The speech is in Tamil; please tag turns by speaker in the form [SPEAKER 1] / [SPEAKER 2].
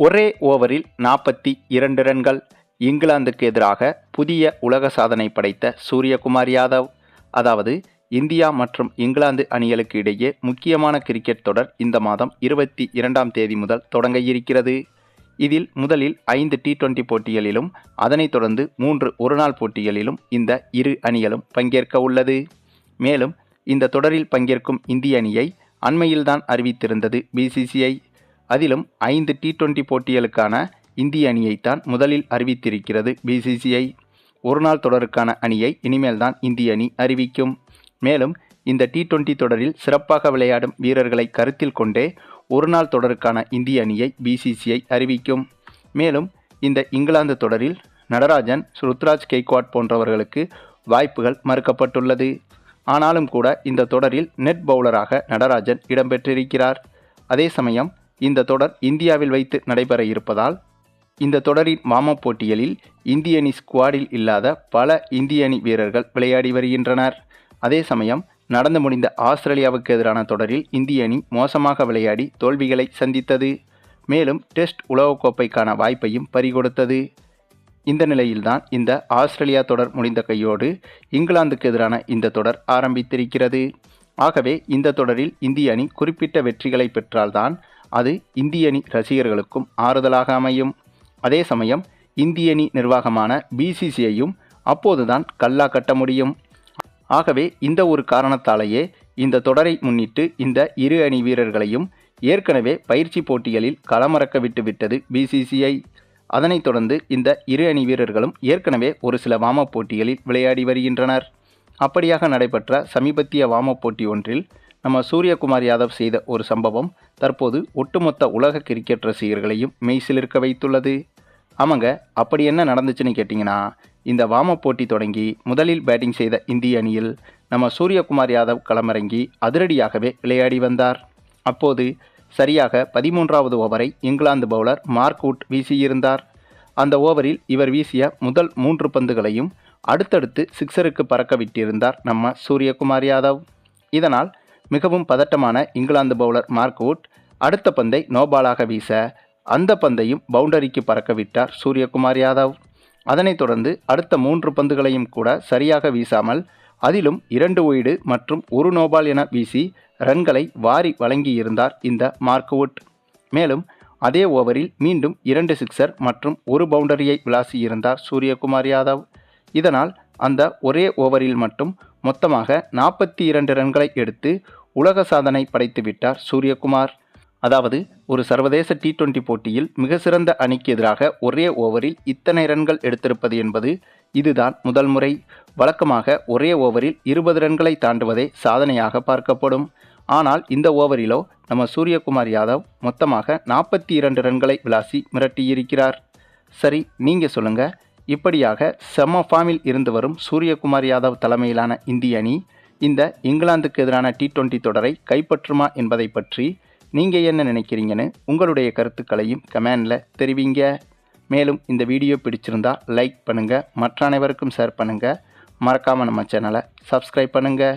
[SPEAKER 1] ஒரே ஓவரில் நாற்பத்தி இரண்டு ரன்கள். இங்கிலாந்துக்கு எதிராக புதிய உலக சாதனை படைத்த சூரியகுமார் யாதவ். அதாவது இந்தியா மற்றும் இங்கிலாந்து அணிகளுக்கு இடையே முக்கியமான கிரிக்கெட் தொடர் இந்த மாதம் இருபத்தி இரண்டாம் தேதி முதல் தொடங்க இருக்கிறது. இதில் முதலில் ஐந்து டி டுவெண்டி போட்டிகளிலும் அதனைத் தொடர்ந்து மூன்று ஒருநாள் போட்டிகளிலும் இந்த இரு அணிகளும் பங்கேற்க உள்ளது. மேலும் இந்த தொடரில் பங்கேற்கும் இந்திய அணியை அண்மையில்தான் அறிவித்திருந்தது பிசிசிஐ அதிலும் ஐந்து டி டுவெண்டி போட்டிகளுக்கான இந்திய அணியைத்தான் முதலில் அறிவித்திருக்கிறது பிசிசிஐ ஒருநாள் தொடருக்கான அணியை இனிமேல்தான் இந்திய அணி அறிவிக்கும். மேலும் இந்த டி டுவெண்டி தொடரில் சிறப்பாக விளையாடும் வீரர்களை கருத்தில் கொண்டே ஒருநாள் தொடருக்கான இந்திய அணியை பிசிசிஐ அறிவிக்கும். மேலும் இந்த இங்கிலாந்து தொடரில் நடராஜன் ருத்ராஜ் கெய்க்வாட் போன்றவர்களுக்கு வாய்ப்புகள் மறுக்கப்பட்டுள்ளது. ஆனாலும் கூட இந்த தொடரில் நெட் பவுலராக நடராஜன் இடம்பெற்றிருக்கிறார். அதே சமயம் இந்த தொடர் இந்தியாவில் வைத்து நடைபெற இருப்பதால் இந்த தொடரின் வாமப் போட்டிகளில் இந்திய அணி ஸ்குவாடில் இல்லாத பல இந்திய அணி வீரர்கள் விளையாடி வருகின்றனர். அதே சமயம் நடந்து முடிந்த ஆஸ்திரேலியாவுக்கு எதிரான தொடரில் இந்திய அணி மோசமாக விளையாடி தோல்விகளை சந்தித்தது. மேலும் டெஸ்ட் உலகக்கோப்பைக்கான வாய்ப்பையும் பறிகொடுத்தது. இந்த நிலையில்தான் இந்த ஆஸ்திரேலியா தொடர் முடிந்த கையோடு இங்கிலாந்துக்கு எதிரான இந்த தொடர் ஆரம்பித்திருக்கிறது. ஆகவே இந்த தொடரில் இந்திய அணி குறிப்பிட்ட வெற்றிகளை பெற்றால்தான் அது இந்திய அணி ரசிகர்களுக்கும் ஆறுதலாக அமையும். அதே சமயம் இந்திய அணி நிர்வாகமான பிசிசிஐயும் அப்போதுதான் கல்லா கட்ட முடியும். ஆகவே இந்த ஒரு காரணத்தாலேயே இந்த தொடரை முன்னிட்டு இந்த இரு அணி வீரர்களையும் ஏற்கனவே பயிற்சி போட்டிகளில் களமறக்க விட்டுவிட்டது பிசிசிஐ அதனைத் தொடர்ந்து இந்த இரு அணி வீரர்களும் ஏற்கனவே ஒரு சில வாமப் போட்டிகளில் விளையாடி வருகின்றனர். அப்படியாக நடைபெற்ற சமீபத்திய வாமப் போட்டி ஒன்றில் நம்ம சூரியகுமார் யாதவ் செய்த ஒரு சம்பவம் தற்போது ஒட்டுமொத்த உலக கிரிக்கெட் ரசிகர்களையும் மெய்சிலிருக்க வைத்துள்ளது. ஆமாங்க அப்படி என்ன நடந்துச்சுன்னு கேட்டிங்கன்னா இந்த வாமப் போட்டி தொடங்கி முதலில் பேட்டிங் செய்த இந்திய அணியில் நம்ம சூரியகுமார் யாதவ் களமிறங்கி அதிரடியாகவே விளையாடி வந்தார். அப்போது சரியாக பதிமூன்றாவது ஓவரை இங்கிலாந்து பவுலர் மார்க் உட் வீசியிருந்தார். அந்த ஓவரில் இவர் வீசிய முதல் மூன்று பந்துகளையும் அடுத்தடுத்து சிக்ஸருக்கு பறக்க விட்டிருந்தார் நம்ம சூரியகுமார் யாதவ். இதனால் மிகவும் பதட்டமான இங்கிலாந்து பவுலர் மார்க் வுட் அடுத்த பந்தை நோபாலாக வீச அந்த பந்தையும் பவுண்டரிக்கு பறக்க விட்டார் சூரியகுமார் யாதவ். அதனைத் தொடர்ந்து அடுத்த மூன்று பந்துகளையும் கூட சரியாக வீசாமல் அதிலும் இரண்டு ஒய்டு மற்றும் ஒரு நோபால் என வீசி ரன்களை வாரி வழங்கியிருந்தார் இந்த மார்க்வுட் மேலும் அதே ஓவரில் மீண்டும் இரண்டு சிக்ஸர் மற்றும் ஒரு பவுண்டரியை விளாசியிருந்தார் சூரியகுமார் யாதவ். இதனால் அந்த ஒரே ஓவரில் மட்டும் மொத்தமாக நாற்பத்தி இரண்டு ரன்களை எடுத்து உலக சாதனை படைத்துவிட்டார் சூரியகுமார். அதாவது ஒரு சர்வதேச டி டுவெண்டி போட்டியில் மிக சிறந்த அணிக்கு எதிராக ஒரே ஓவரில் இத்தனை ரன்கள் எடுத்திருப்பது என்பது இதுதான் முதல் முறை. வழக்கமாக ஒரே ஓவரில் இருபது ரன்களை தாண்டுவதே சாதனையாக பார்க்கப்படும். ஆனால் இந்த ஓவரிலோ நம்ம சூரியகுமார் யாதவ் மொத்தமாக நாற்பத்தி இரண்டு ரன்களை விளாசி மிரட்டியிருக்கிறார். சரி நீங்கள் சொல்லுங்கள் இப்படியாக செம ஃபார்மில் இருந்து வரும் சூரியகுமார் யாதவ் தலைமையிலான இந்திய அணி இந்த இங்கிலாந்துக்கு எதிரான டி டுவெண்ட்டி தொடரை கைப்பற்றுமா என்பதை பற்றி நீங்கள் என்ன நினைக்கிறீங்கன்னு உங்களுடைய கருத்துக்களையும் கமெண்டில் தெரிவிங்க. மேலும் இந்த வீடியோ பிடிச்சிருந்தா லைக் பண்ணுங்கள் மற்ற அனைவருக்கும் ஷேர் பண்ணுங்கள் மறக்காமல் நம்ம சேனலை சப்ஸ்கிரைப் பண்ணுங்கள்